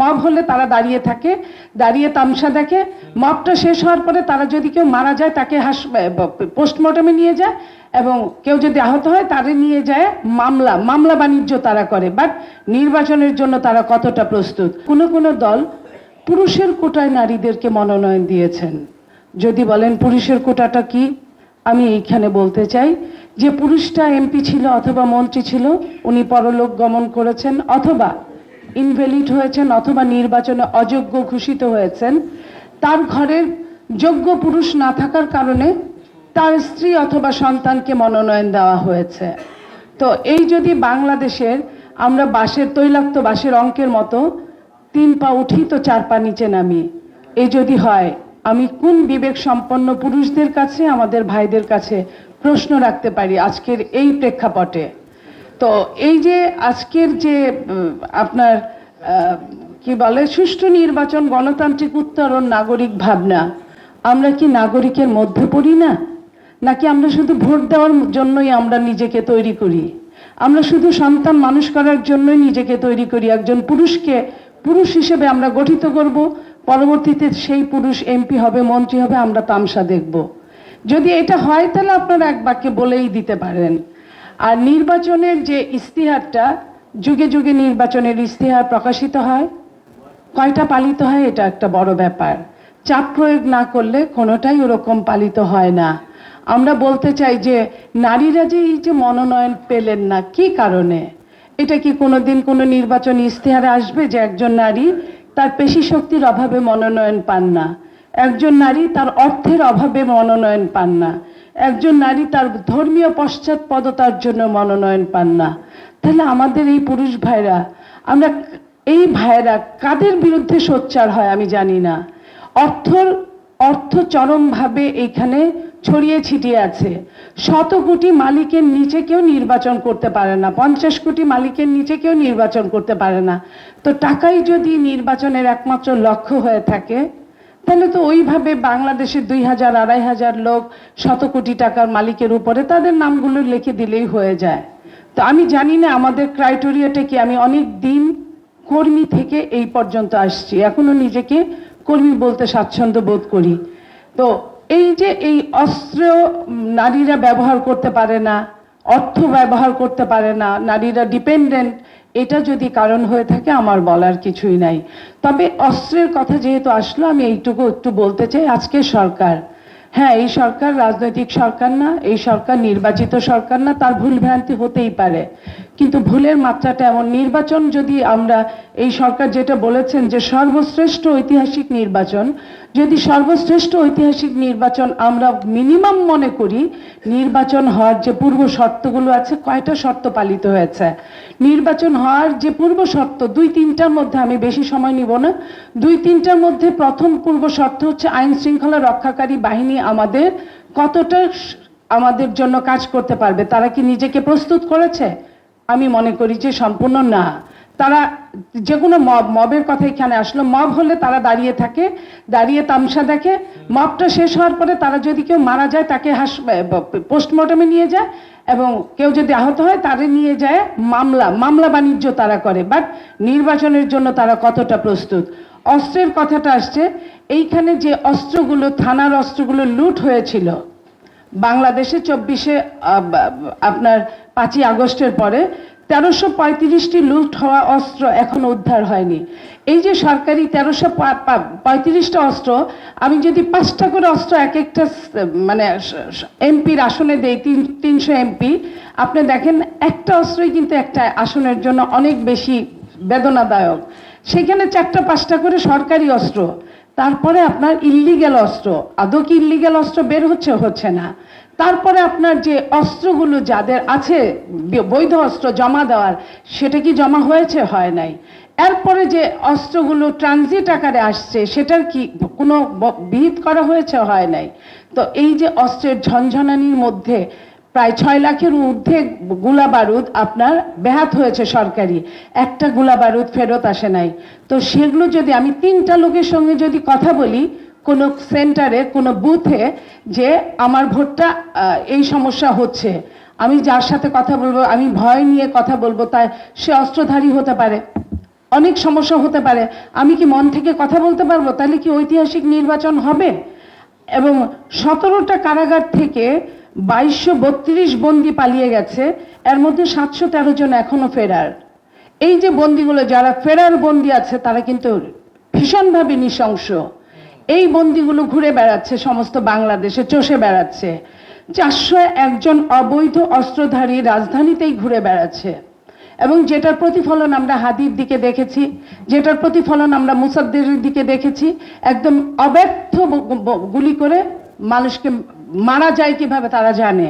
Mob হলে তারা দাঁড়িয়ে থাকে, দাঁড়িয়ে তামসা দেখে। মবটা শেষ হওয়ার পরে তারা যদি কেউ মারা যায়, তাকে হাস পোস্টমর্টমে নিয়ে যায় এবং কেউ যদি আহত হয়, তারে নিয়ে যায় মামলা। মামলা বাণিজ্য তারা করে বাট নির্বাচনের জন্য তারা কতটা প্রস্তুত? কোনো কোনো দল পুরুষের কোটায় নারীদেরকে মনোনয়ন দিয়েছেন। যদি বলেন পুরুষের কোটাটা কি? আমি এইখানে বলতে চাই যে পুরুষটা এমপি ছিল অথবা মন্ত্রী ছিল, উনি পরলোক গমন করেছেন, অথবা ইনভ্যালিড হয়েছেন অথবা নির্বাচনে অযোগ্য ঘোষিত হয়েছেন, তার ঘরের যোগ্য পুরুষ না থাকার কারণে তার স্ত্রী অথবা সন্তানকে মনোনয়ন দেওয়া হয়েছে। তো এই যদি বাংলাদেশের আমরা বাঁশের, তৈলাক্ত বাঁশের অঙ্কের মতো তিন পা উঠি তো চার পা নিচে নামি। এই যদি হয়, আমি কোন বিবেক সম্পন্ন পুরুষদের কাছে, আমাদের ভাইদের কাছে প্রশ্ন রাখতে পারি আজকের এই প্রেক্ষাপটে? তো এই যে আজকের যে আপনার কি বলে, সুষ্ঠু নির্বাচন, গণতান্ত্রিক উত্তরণ, নাগরিক ভাবনা, আমরা কি নাগরিকের মধ্যে পড়ি না? নাকি আমরা শুধু ভোট দেওয়ার জন্যই আমরা নিজেকে তৈরি করি? আমরা শুধু সন্তান মানুষ করার জন্যই নিজেকে তৈরি করি, একজন পুরুষকে, পুরুষ হিসেবে আমরা গঠিত করব, পরবর্তীতে সেই পুরুষ এমপি হবে, মন্ত্রী হবে, আমরা তামসা দেখব। যদি এটা হয়, তাহলে আপনারা এক বাক্যে বলেই দিতে পারেন। আর নির্বাচনের যে ইস্তিহারটা যুগে যুগে নির্বাচনের ইস্তিহার প্রকাশিত হয়, কয়টা পালিত হয় এটা একটা বড় ব্যাপার। চাপ প্রয়োগ না করলে কোনোটাই ওরকম পালিত হয় না। আমরা বলতে চাই যে নারীরা যে এই যে মনোনয়ন পেলেন না, কি কারণে? এটা কি কোনো দিন কোনো নির্বাচন ইস্তেহারে আসবে যে একজন নারী তার পেশি শক্তির অভাবে মনোনয়ন পান না? একজন নারী তার অর্থের অভাবে মনোনয়ন পান না। একজন নারী তার ধর্মীয় পশ্চাৎপদতার জন্য মনোনয়ন পান না। তাহলে আমাদের এই পুরুষ ভাইরা, আমরা এই ভাইরা কাদের বিরুদ্ধে সোচ্চার হয় আমি জানি না। অর্থর, অর্থ চরমভাবে এখানে ছড়িয়ে ছিটিয়ে আছে। শত কোটি মালিকের নিচে কেউ নির্বাচন করতে পারে না। পঞ্চাশ কোটি মালিকের নিচে কেউ নির্বাচন করতে পারে না। তো টাকাই যদি নির্বাচনের একমাত্র লক্ষ্য হয়ে থাকে তাহলে তো ওইভাবে বাংলাদেশের দুই হাজার, আড়াই হাজার লোক শত কোটি টাকার মালিকের উপরে তাদের নামগুলো লিখে দিলেই হয়ে যায়। তো আমি জানি না আমাদের ক্রাইটেরিয়াটা কি, আমি অনেক দিন কর্মী থেকে এই পর্যন্ত আসছি, এখনও নিজেকে কর্মী বলতে স্বাচ্ছন্দ্য বোধ করি। তো এই যে এই অস্ত্র নারীরা ব্যবহার করতে পারে না, অর্থ ব্যবহার করতে পারে না, নারীরা ডিপেন্ডেন্ট এটা যদি কারণ হয়ে থাকে, আমার বলার কিছুই নাই। তবে অস্ত্রের কথা যেহেতু আসলো, আমি এইটুকু একটু বলতে চাই, আজকে সরকার। হ্যাঁ এই সরকার রাজনৈতিক সরকার না, এই সরকার নির্বাচিত সরকার না, তার ভুল ভ্রান্তি হতেই পারে। কিন্তু ভুলের মাত্রাটা এমন। নির্বাচন যদি আমরা, এই সরকার যেটা বলেছেন যে সর্বশ্রেষ্ঠ ঐতিহাসিক নির্বাচন, যদি সর্বশ্রেষ্ঠ ঐতিহাসিক নির্বাচন আমরা মিনিমাম মনে করি, নির্বাচন হওয়ার যে পূর্ব শর্তগুলো আছে, কয়টা শর্ত পালিত হয়েছে? নির্বাচন হওয়ার যে পূর্ব শর্ত, দুই তিনটার মধ্যে আমি বেশি সময় নিব না। দুই তিনটার মধ্যে প্রথম পূর্ব শর্ত হচ্ছে আইন শৃঙ্খলা রক্ষাকারী বাহিনী আমাদের কতটা আমাদের জন্য কাজ করতে পারবে? তারা কি নিজেকে প্রস্তুত করেছে? আমি মনে করি যে সম্পূর্ণ না। তারা যে কোনো মব, মবের কথা এখানে আসলো। মব হলে তারা দাঁড়িয়ে থাকে, দাঁড়িয়ে তামসা দেখে। মবটা শেষ হওয়ার পরে তারা যদি কেউ মারা যায়, তাকে হাস পোস্টমর্টমে নিয়ে যায় এবং কেউ যদি আহত হয়, তারে নিয়ে যায় মামলা। মামলা বাণিজ্য তারা করে, বাট নির্বাচনের জন্য তারা কতটা প্রস্তুত? অস্ত্রের কথাটা আসছে। এইখানে যে অস্ত্রগুলো, থানার অস্ত্রগুলো লুট হয়েছিল বাংলাদেশে চব্বিশে আপনার পাঁচই আগস্টের পরে তেরোশো পঁয়ত্রিশটি লুট হওয়া অস্ত্র এখনও উদ্ধার হয়নি। এই যে সরকারি তেরোশো পঁয়ত্রিশটা অস্ত্র, আমি যদি পাঁচটা করে অস্ত্র এক একটা মানে এমপির আসনে দেই, তিন, তিনশো এমপি, আপনি দেখেন একটা অস্ত্রই কিন্তু একটা আসনের জন্য অনেক বেশি বেদনাদায়ক। সেখানে চারটা পাঁচটা করে সরকারি অস্ত্র। তারপরে আপনার ইল্লিগেল অস্ত্র, আদৌ কি ইল্লিগেল অস্ত্র বের হচ্ছে হচ্ছে না। তারপরে আপনার যে অস্ত্রগুলো যাদের আছে বৈধ অস্ত্র জমা দেওয়ার, সেটা কি জমা হয়েছে, হয় নাই। এরপরে যে অস্ত্রগুলো ট্রানজিট আকারে আসছে, সেটার কি কোনো বিহিত করা হয়েছে, হয় নাই। তো এই যে অস্ত্রের ঝনঝনানির মধ্যে প্রায় ছয় লাখের ঊর্ধ্বে গোলা বারুদ আপনার ব্যাহাত হয়েছে সরকারি। একটা গোলা বারুদ ফেরত আসে নাই। তো সেগুলো যদি আমি তিনটা লোকের সঙ্গে যদি কথা বলি, কোনো সেন্টারে, কোনো বুথে যে আমার ভোটটা এই সমস্যা হচ্ছে। আমি যার সাথে কথা বলব, আমি ভয় নিয়ে কথা বলব, তাই সে অস্ত্রধারী হতে পারে। অনেক সমস্যা হতে পারে। আমি কি মন থেকে কথা বলতে পারব? তাহলে কি ঐতিহাসিক নির্বাচন হবে? এবং সতেরোটা কারাগার থেকে বাইশশো বত্রিশ বন্দি পালিয়ে গেছে, এর মধ্যে সাতশো তেরো জন এখনও ফেরার। এই যে বন্দিগুলো, যারা ফেরার বন্দি আছে, তারা কিন্তু ভীষণভাবে নৃশংস। এই বন্দিগুলো ঘুরে বেড়াচ্ছে, সমস্ত বাংলাদেশে চষে বেড়াচ্ছে। চারশো একজন অবৈধ অস্ত্রধারী রাজধানীতেই ঘুরে বেড়াচ্ছে। এবং যেটার প্রতিফলন আমরা হাদির দিকে দেখেছি, যেটার প্রতিফলন আমরা মুসাদ্দের দিকে দেখেছি, একদম অব্যর্থ গুলি করে মানুষকে মারা যায় কীভাবে তারা জানে?